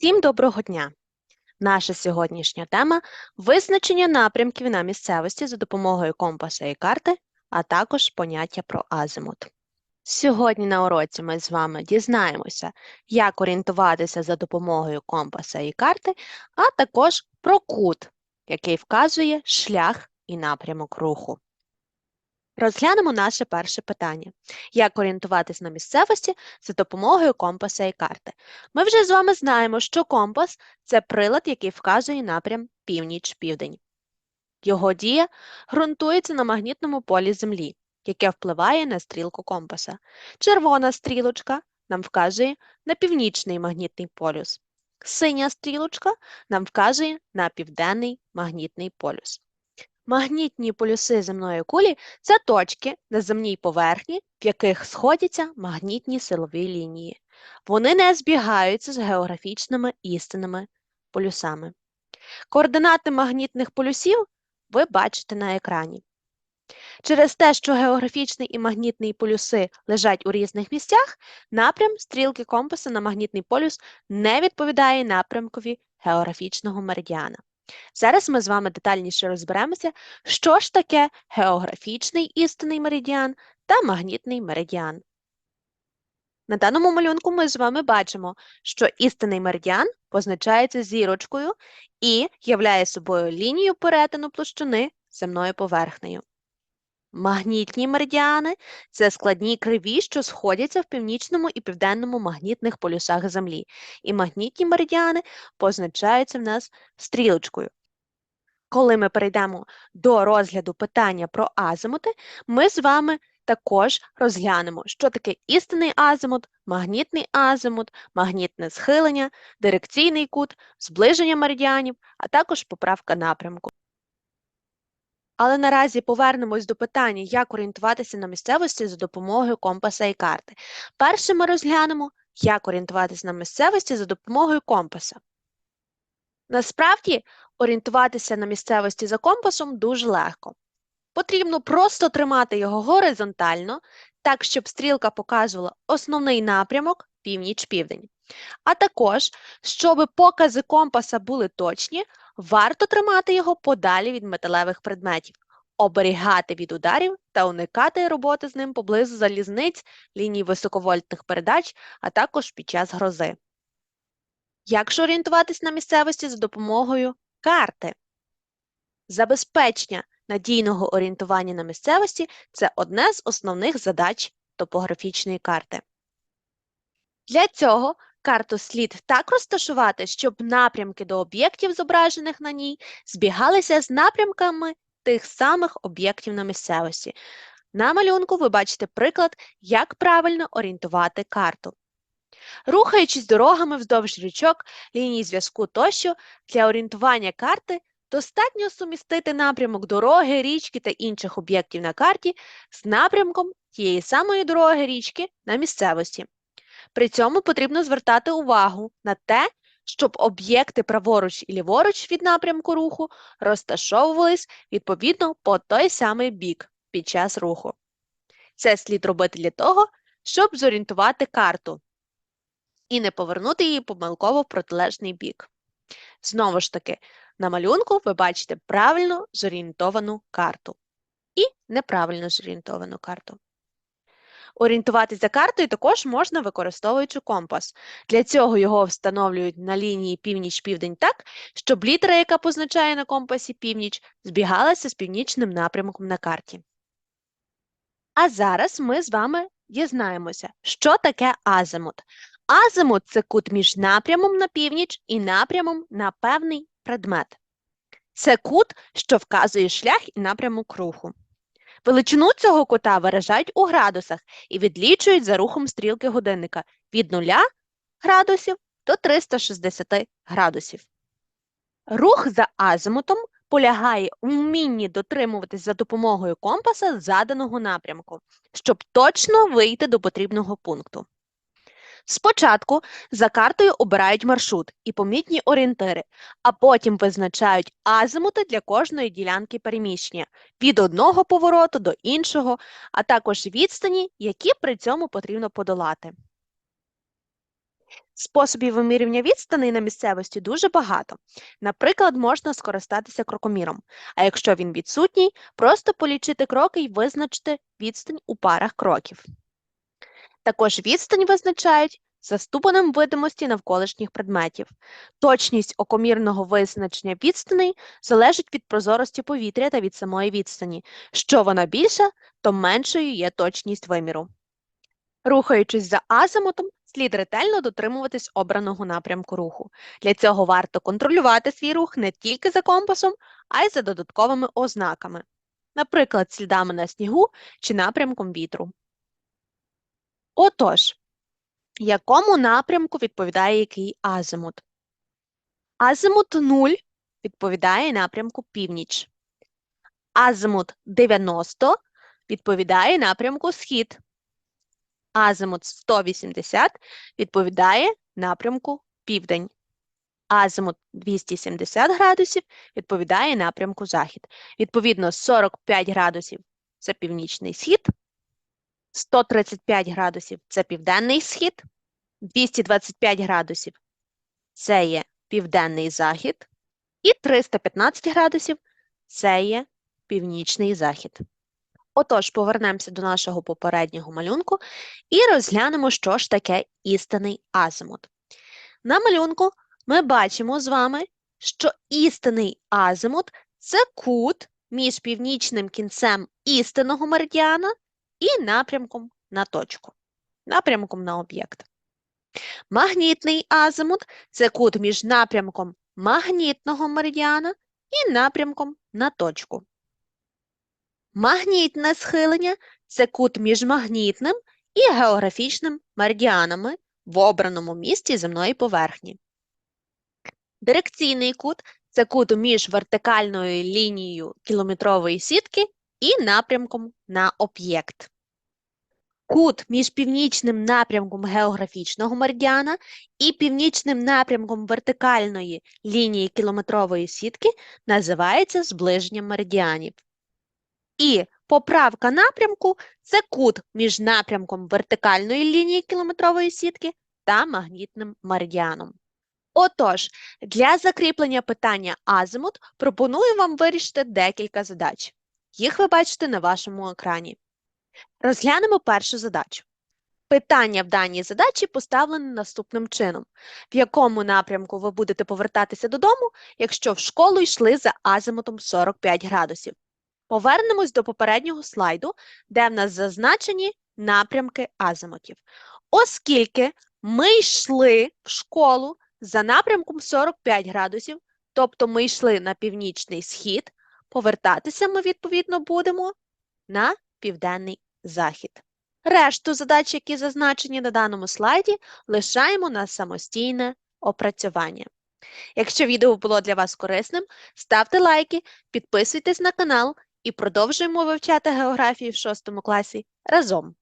Всім доброго дня! Наша сьогоднішня тема визначення напрямків на місцевості за допомогою компаса і карти, а також поняття про азимут. Сьогодні на уроці ми з вами дізнаємося, як орієнтуватися за допомогою компаса і карти, а також про кут, який вказує шлях і напрямок руху. Розглянемо наше перше питання: як орієнтуватись на місцевості за допомогою компаса і карти. Ми вже з вами знаємо, що компас це прилад, який вказує напрям північ-південь. Його дія ґрунтується на магнітному полі Землі, яке впливає на стрілку компаса. Червона стрілочка нам вказує на північний магнітний полюс. Синя стрілочка нам вказує на південний магнітний полюс. Магнітні полюси земної кулі це точки на земній поверхні, в яких сходяться магнітні силові лінії. Вони не збігаються з географічними істинними полюсами. Координати магнітних полюсів ви бачите на екрані. Через те, що географічний і магнітний полюси лежать у різних місцях, напрям стрілки компаса на магнітний полюс не відповідає напрямкові географічного меридіана. Зараз ми з вами детальніше розберемося, що ж таке географічний істинний меридіан та магнітний меридіан. На даному малюнку ми з вами бачимо, що істинний меридіан позначається зірочкою і являє собою лінію перетину площини земною поверхнею. Магнітні меридіани це складні криві, що сходяться в північному і південному магнітних полюсах Землі. І магнітні меридіани позначаються в нас стрілочкою. Коли ми перейдемо до розгляду питання про азимути, ми з вами також розглянемо, що таке істинний азимут, магнітний азимут, магнітне схилення, дирекційний кут, зближення меридіанів, а також поправка напрямку. Але наразі повернемось до питання, як орієнтуватися на місцевості за допомогою компаса і карти. Перше ми розглянемо, як орієнтуватися на місцевості за допомогою компаса. Насправді, орієнтуватися на місцевості за компасом дуже легко. Потрібно просто тримати його горизонтально, так, щоб стрілка показувала основний напрямок північ-південь. А також, щоб покази компаса були точні, варто тримати його подалі від металевих предметів, оберігати від ударів та уникати роботи з ним поблизу залізниць, ліній високовольтних передач, а також під час грози. Як ж орієнтуватись на місцевості за допомогою карти? Забезпечення надійного орієнтування на місцевості це одне з основних задач топографічної карти. Для цього карту слід так розташувати, щоб напрямки до об'єктів, зображених на ній, збігалися з напрямками тих самих об'єктів на місцевості. На малюнку ви бачите приклад, як правильно орієнтувати карту. Рухаючись дорогами вздовж річок, ліній зв'язку тощо, для орієнтування карти достатньо сумістити напрямок дороги, річки та інших об'єктів на карті з напрямком тієї самої дороги річки на місцевості. При цьому потрібно звертати увагу на те, щоб об'єкти праворуч і ліворуч від напрямку руху розташовувались відповідно по той самий бік під час руху. Це слід робити для того, щоб зорієнтувати карту і не повернути її помилково в протилежний бік. Знову ж таки, на малюнку ви бачите правильно зорієнтовану карту і неправильно зорієнтовану карту. Орієнтуватися за картою також можна використовуючи компас. Для цього його встановлюють на лінії північ-південь так, щоб літера, яка позначає на компасі північ, збігалася з північним напрямком на карті. А зараз ми з вами дізнаємося, що таке азимут. Азимут – це кут між напрямом на північ і напрямом на певний предмет. Це кут, що вказує шлях і напрямок руху. Величину цього кута виражають у градусах і відлічують за рухом стрілки годинника від 0 градусів до 360 градусів. Рух за азимутом полягає у вмінні дотримуватись за допомогою компаса заданого напрямку, щоб точно вийти до потрібного пункту. Спочатку за картою обирають маршрут і помітні орієнтири, а потім визначають азимути для кожної ділянки переміщення від одного повороту до іншого, а також відстані, які при цьому потрібно подолати. Способів вимірювання відстаней на місцевості дуже багато. Наприклад, можна скористатися крокоміром, а якщо він відсутній, просто полічити кроки і визначити відстань у парах кроків. Також відстань визначають за ступенем видимості навколишніх предметів. Точність окомірного визначення відстаней залежить від прозорості повітря та від самої відстані. Що вона більша, то меншою є точність виміру. Рухаючись за азимутом, слід ретельно дотримуватись обраного напрямку руху. Для цього варто контролювати свій рух не тільки за компасом, а й за додатковими ознаками, наприклад, слідами на снігу чи напрямком вітру. Отож, якому напрямку відповідає який азимут? Азимут 0 відповідає напрямку північ. Азимут 90 відповідає напрямку схід. Азимут 180 відповідає напрямку південь. Азимут 270 градусів відповідає напрямку захід. Відповідно, 45 градусів це північний схід, 135 градусів це південний схід, 225 градусів це є південний захід, і 315 градусів це є північний захід. Отож, повернемося до нашого попереднього малюнку і розглянемо, що ж таке істинний азимут. На малюнку ми бачимо з вами, що істинний азимут це кут між північним кінцем істинного меридіана і напрямком на точку, напрямком на об'єкт. Магнітний азимут це кут між напрямком магнітного меридіана і напрямком на точку. Магнітне схилення це кут між магнітним і географічним меридіанами в обраному місці земної поверхні. Дирекційний кут це кут між вертикальною лінією кілометрової сітки і напрямком на об'єкт. Кут між північним напрямком географічного меридіана і північним напрямком вертикальної лінії кілометрової сітки називається зближенням меридіанів. І поправка напрямку це кут між напрямком вертикальної лінії кілометрової сітки та магнітним меридіаном. Отож, для закріплення питання азимут пропоную вам вирішити декілька задач. Їх ви бачите на вашому екрані. Розглянемо першу задачу. Питання в даній задачі поставлене наступним чином. В якому напрямку ви будете повертатися додому, якщо в школу йшли за азимутом 45 градусів? Повернемось до попереднього слайду, де в нас зазначені напрямки азимутів. Оскільки ми йшли в школу за напрямком 45 градусів, тобто ми йшли на північний схід, повертатися ми, відповідно, будемо на південний захід. Решту задач, які зазначені на даному слайді, лишаємо на самостійне опрацювання. Якщо відео було для вас корисним, ставте лайки, підписуйтесь на канал і продовжуємо вивчати географію в 6 класі разом.